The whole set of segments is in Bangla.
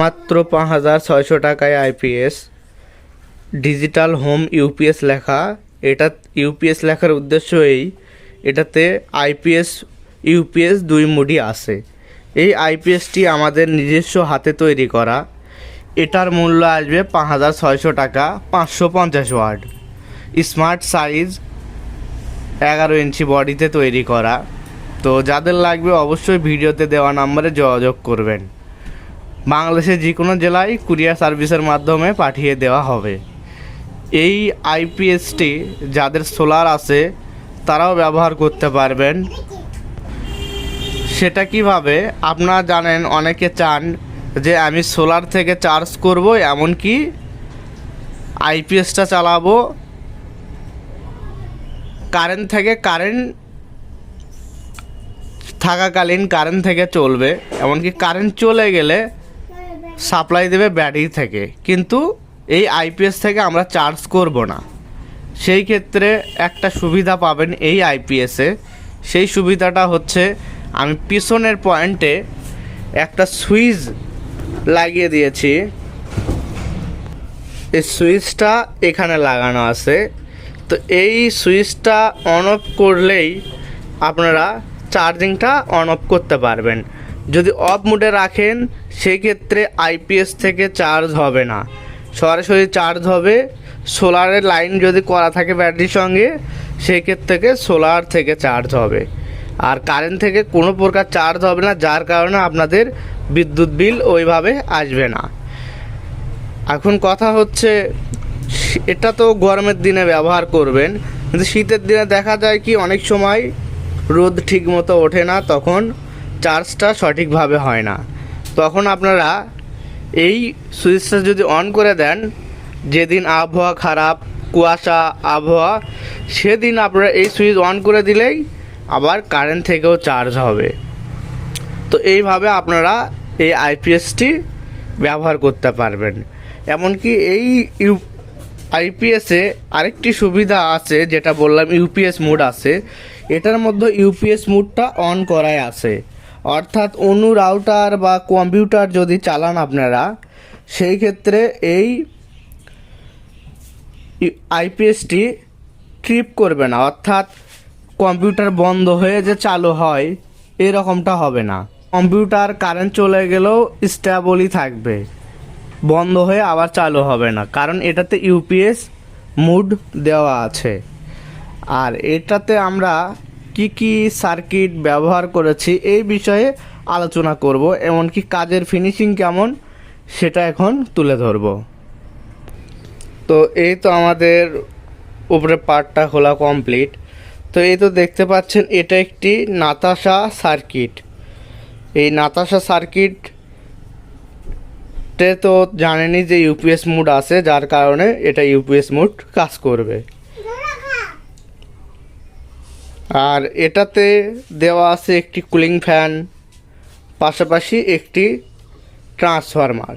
মাত্র পাঁচ হাজার ছয়শো টাকায় আইপিএস ডিজিটাল হোম ইউপিএস লেখা। এটা ইউপিএস লেখার উদ্দেশ্য এই, এটাতে আইপিএস ইউপিএস দুই মুডি আছে। এই আইপিএসটি আমাদের নিজস্ব হাতে তৈরি করা। এটার মূল্য আসবে পাঁচ হাজার ছয়শো টাকা, পাঁচশো পঞ্চাশ ওয়াট। স্মার্ট সাইজ এগারো ইঞ্চি বডিতে তৈরি করা। তো যাদের লাগবে অবশ্যই ভিডিওতে দেওয়া নাম্বারে যোগাযোগ করবেন। বাংলাদেশের যে কোনো জেলায় কুরিয়ার সার্ভিসের মাধ্যমে পাঠিয়ে দেওয়া হবে। এই আইপিএসটি যাদের সোলার আছে, তারাও ব্যবহার করতে পারবেন। সেটা কীভাবে? আপনারা জানেন, অনেকে চান যে আমি সোলার থেকে চার্জ করব, এমনকি আইপিএসটা চালাবো। কারেন্ট থেকে কারেন্ট থাকাকালীন কারেন্ট থেকে চলবে, এমনকি কারেন্ট চলে গেলে সাপ্লাই দেবে ব্যাটারি থেকে। কিন্তু এই আইপিএস থেকে আমরা চার্জ করব না। সেই ক্ষেত্রে একটা সুবিধা পাবেন এই আইপিএসে সেই সুবিধাটা হচ্ছে আমি পিছনের পয়েন্টে একটা সুইচ লাগিয়ে দিয়েছি। এই সুইচটা এখানে লাগানো আছে। তো এই সুইচটা অন অফ করলেই আপনারা চার্জিংটা অন অফ করতে পারবেন। যদি অফ মুডে রাখেন সেই ক্ষেত্রে আইপিএস থেকে চার্জ হবে না। সরাসরি চার্জ হবে। সোলারের লাইন যদি করা থাকে ব্যাটারির সঙ্গে সেই ক্ষেত্রে থেকে সোলার থেকে চার্জ হবে। আর কারেন্ট থেকে কোনো প্রকার চার্জ হবে না, যার কারণে আপনাদের বিদ্যুৎ বিল ওইভাবে আসবে না। এখন কথা হচ্ছে, এটা তো গরমের দিনে ব্যবহার করবেন, কিন্তু শীতের দিনে দেখা যায় কি অনেক সময় রোদ ঠিক মতো ওঠে না, তখন চার্জটা সঠিকভাবে হয় না। তখন আপনারা এই সুইচটা যদি অন করে দেন, যেদিন আবহাওয়া খারাপ, কুয়াশা, আবহাওয়া, সেদিন আপনারা এই সুইচ অন করে দিলেই আবার কারেন্ট থেকেও চার্জ হবে। তো এইভাবে আপনারা এই আইপিএসটি ব্যবহার করতে পারবেন। এমনকি এই ইউ আইপিএসে আরেকটি সুবিধা আছে, যেটা বললাম ইউপিএস মোড আছে, এটার মধ্যে ইউপিএস মোডটা অন করাই আছে। অর্থাৎ অন্য রাউটার বা কম্পিউটার যদি চালান আপনারা, সেই ক্ষেত্রে এই আইপিএসটি ট্রিপ করবে না। অর্থাৎ কম্পিউটার বন্ধ হয়ে যে চালু হয়, এরকমটা হবে না। কম্পিউটার কারেন্ট চলে গেলেও স্টেবলই থাকবে। বন্ধ হয়ে আবার চালু হবে না, কারণ এটাতে ইউপিএস মুড দেওয়া আছে। আর এটাতে আমরা কি কি সার্কিট ব্যবহার করেছি এই বিষয়ে আলোচনা করব, এমনকি কাজের ফিনিশিং কেমন সেটা এখন তুলে ধরবো। তো এই তো আমাদের উপরে পার্টটা খোলা কমপ্লিট তো এই তো দেখতে পাচ্ছেন, এটা একটি নাতাশা সার্কিট এই নাতাশা সার্কিট তে জানেনই যে ইউপিএস মুড আছে, যার কারণে এটা ইউপিএস মুড কাজ করবে। আর এটাতে দেওয়া আছে একটি কুলিং ফ্যান, পাশাপাশি একটি ট্রান্সফরমার।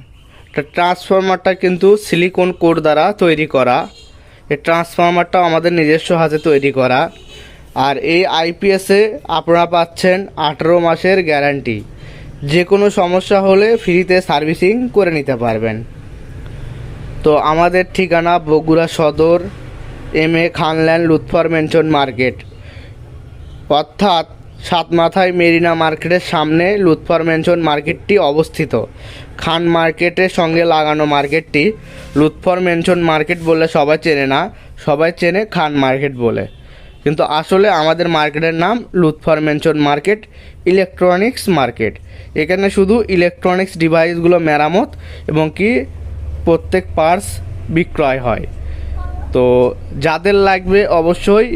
ট্রান্সফরমারটা কিন্তু সিলিকন কোড দ্বারা তৈরি করা। এই ট্রান্সফরমারটা আমাদের নিজস্ব হাতে তৈরি করা। আর এই আইপিএসে আপনারা পাচ্ছেন আঠেরো মাসের গ্যারান্টি। যে কোনো সমস্যা হলে ফ্রিতে সার্ভিসিং করে নিতে পারবেন। তো আমাদের ঠিকানা Bogura Sadar, M A Khanland Lutfor mansion market. অর্থাৎ সাত মাথায় মেরিনা মার্কেটের সামনে লুৎফর মেনশন মার্কেটটি অবস্থিত। খান মার্কেটের সঙ্গে লাগানো মার্কেটটি লুৎফর মেনশন মার্কেট বলে সবাই চেনে না, সবাই চেনে খান মার্কেট বলে। কিন্তু আসলে আমাদের মার্কেটের নাম Lutfor mansion market, electronics market. এখানে শুধু ইলেকট্রনিক্স ডিভাইসগুলো মেরামত এবং কি প্রত্যেক পার্টস বিক্রয় হয়। তো যাদের লাগবে অবশ্যই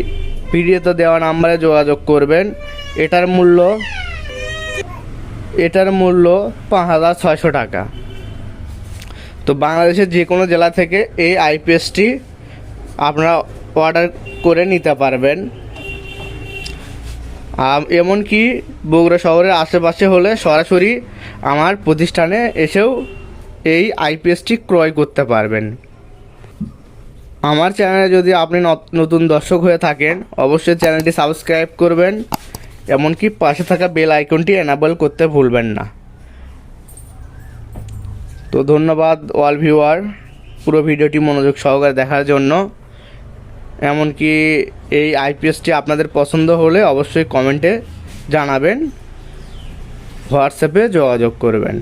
ভিডিওতে দেওয়া নাম্বারে যোগাযোগ করবেন। এটার মূল্য এটার মূল্য পাঁচ হাজার ছয়শো টাকা। তো বাংলাদেশের যে কোনো জেলা থেকে এই আইপিএসটি আপনারা অর্ডার করে নিতে পারবেন। এমনকি বগুড়া শহরের আশেপাশে হলে সরাসরি আমার প্রতিষ্ঠানে এসেও এই আইপিএসটি ক্রয় করতে পারবেন। আমার চ্যানেলে যদি আপনি নত- নতুন দর্শক হয়ে থাকেন, অবশ্যই চ্যানেলটি সাবস্ক্রাইব করবেন, এমনকি পাশে থাকা বেল আইকনটি এনাবেল করতে ভুলবেন না। তো ধন্যবাদ অল ভিউয়ার পুরো ভিডিওটি মনোযোগ সহকারে দেখার জন্য। এমনকি এই আইপিএসটি আপনাদের পছন্দ হলে অবশ্যই কমেন্টে জানাবেন, হোয়াটসঅ্যাপে যোগাযোগ করবেন।